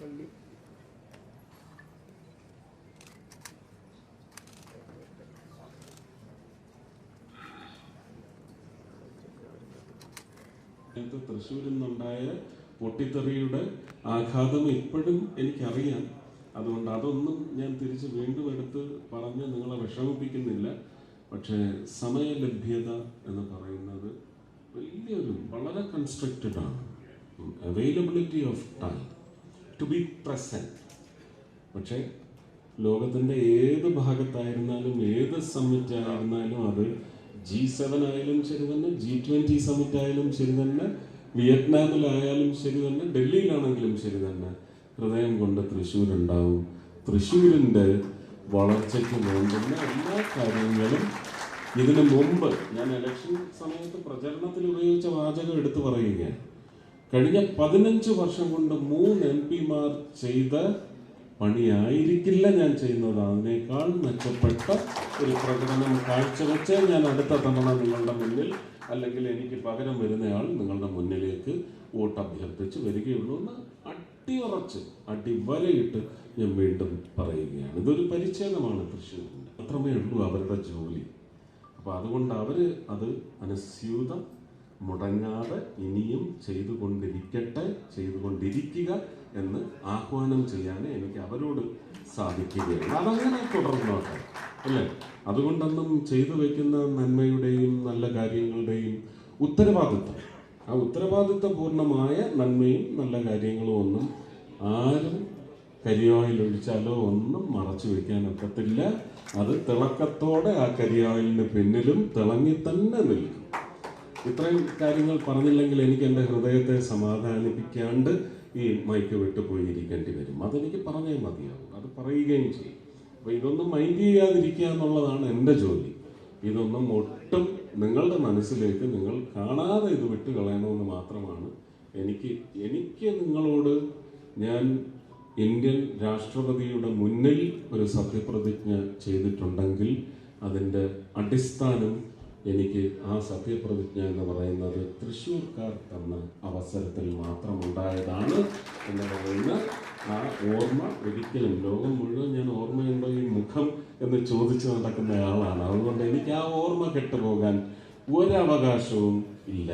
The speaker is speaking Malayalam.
പള്ളി തൃശ്ശൂരിൽ നിന്നുണ്ടായ പൊട്ടിത്തെറിയുടെ ആഘാതം ഇപ്പോഴും എനിക്കറിയാം. അതുകൊണ്ട് അതൊന്നും ഞാൻ തിരിച്ച് വീണ്ടും എടുത്ത് പറഞ്ഞ് നിങ്ങളെ വിഷമിപ്പിക്കുന്നില്ല. പക്ഷേ സമയലഭ്യത എന്ന് പറയുന്നത് വലിയൊരു വളരെ കൺസ്ട്രക്റ്റഡ് ആണ്. Availability of time to be present പക്ഷേ ലോകത്തിന്റെ ഏത് ഭാഗത്തായിരുന്നാലും ഏത് സമ്മിറ്റ് ആയിരുന്നാലും അത് ജി സെവൻ ആയാലും ശരി തന്നെ ജി ട്വന്റി സമ്മിറ്റ് ആയാലും ശരി തന്നെ വിയറ്റ്നാമിലായാലും ശരി തന്നെ ഡൽഹിയിലാണെങ്കിലും ശരി തന്നെ ഹൃദയം കൊണ്ട് തൃശ്ശൂരുണ്ടാവും. തൃശ്ശൂരിന്റെ വളർച്ചയ്ക്ക് വേണ്ടുന്ന എല്ലാ കാര്യങ്ങളും ഇതിനു മുമ്പ് ഞാൻ ഇലക്ഷൻ സമയത്ത് പ്രചരണത്തിൽ ഉപയോഗിച്ച വാചകം എടുത്തു പറയുകയാണ്. കഴിഞ്ഞ പതിനഞ്ച് വർഷം കൊണ്ട് മൂന്ന് എം പിമാർ ചെയ്ത പണിയായിരിക്കില്ല ഞാൻ ചെയ്യുന്നത്. അതിനേക്കാൾ മെച്ചപ്പെട്ട ഒരു പ്രകടനം കാഴ്ചവെച്ച് ഞാൻ അടുത്ത തവണ നിങ്ങളുടെ മുന്നിൽ അല്ലെങ്കിൽ എനിക്ക് പകരം വരുന്നയാൾ നിങ്ങളുടെ മുന്നിലേക്ക് വോട്ട് അഭ്യർത്ഥിച്ച് വരികയുള്ളൂ എന്ന് അടിയുറച്ച് അടിവരയിട്ട് ഞാൻ വീണ്ടും പറയുകയാണ്. ഇതൊരു പരിച്ഛേദമാണ് തൃശ്ശൂരിന്റെ. അത്രമേ ഉള്ളൂ അവരുടെ ജോലി. അപ്പൊ അതുകൊണ്ട് അവർ അത് അനുസ്യൂതം മുടങ്ങാതെ ഇനിയും ചെയ്തുകൊണ്ടിരിക്കട്ടെ ചെയ്തുകൊണ്ടിരിക്കുക എന്ന് ആഹ്വാനം ചെയ്യാൻ എനിക്ക് അവരോട് സാധിക്കുകയാണ് അതങ്ങനെ തുടർന്നോട്ടെ അല്ലേ? അതുകൊണ്ടൊന്നും ചെയ്തു വെക്കുന്ന നന്മയുടെയും നല്ല കാര്യങ്ങളുടെയും ഉത്തരവാദിത്വം. ആ ഉത്തരവാദിത്വപൂർണമായ നന്മയും നല്ല കാര്യങ്ങളും ഒന്നും ആരും കരിയോയിൽ ഒഴിച്ചാലോ ഒന്നും മറച്ചു വെക്കാൻ ഒക്കത്തില്ല. അത് തിളക്കത്തോടെ ആ കരിയോയിലിന് പിന്നിലും തിളങ്ങി തന്നെ നിൽക്കും. ഇത്രയും കാര്യങ്ങൾ പറഞ്ഞില്ലെങ്കിൽ എനിക്ക് എന്റെ ഹൃദയത്തെ സമാധാനിപ്പിക്കാണ്ട് ഈ മൈക്ക് വിട്ടു പോയിരിക്കേണ്ടി വരും. അതെനിക്ക് പറഞ്ഞേ മതിയാവും. അത് പറയുകയും ചെയ്യും. അപ്പൊ ഇതൊന്നും മൈൻഡ് ചെയ്യാതിരിക്കുക എന്നുള്ളതാണ് എന്റെ ജോലി. ഇതൊന്നും ഒട്ടും നിങ്ങളുടെ മനസ്സിലേക്ക് നിങ്ങൾ കാണാതെ ഇത് വിട്ട് കളയണമെന്ന് മാത്രമാണ് എനിക്ക് എനിക്ക് നിങ്ങളോട് ഞാൻ ഇന്ത്യൻ രാഷ്ട്രപതിയുടെ മുന്നിൽ ഒരു സത്യപ്രതിജ്ഞ ചെയ്തിട്ടുണ്ടെങ്കിൽ അതിന്റെ അടിസ്ഥാനം എനിക്ക് ആ സത്യപ്രതിജ്ഞ എന്ന് പറയുന്നത് തൃശ്ശൂർക്കാർ തന്ന അവസരത്തിൽ മാത്രം ഉണ്ടായതാണ് എന്ന് പറയുന്ന ആ ഓർമ്മ ഒരിക്കലും ലോകം മുഴുവൻ ഞാൻ ഓർമ്മയുണ്ടോ ഈ മുഖം എന്ന് ചോദിച്ചു നടക്കുന്ന ആളാണ്. അതുകൊണ്ട് എനിക്ക് ആ ഓർമ്മ കെട്ടുപോകാൻ ഒരവകാശവും ഇല്ല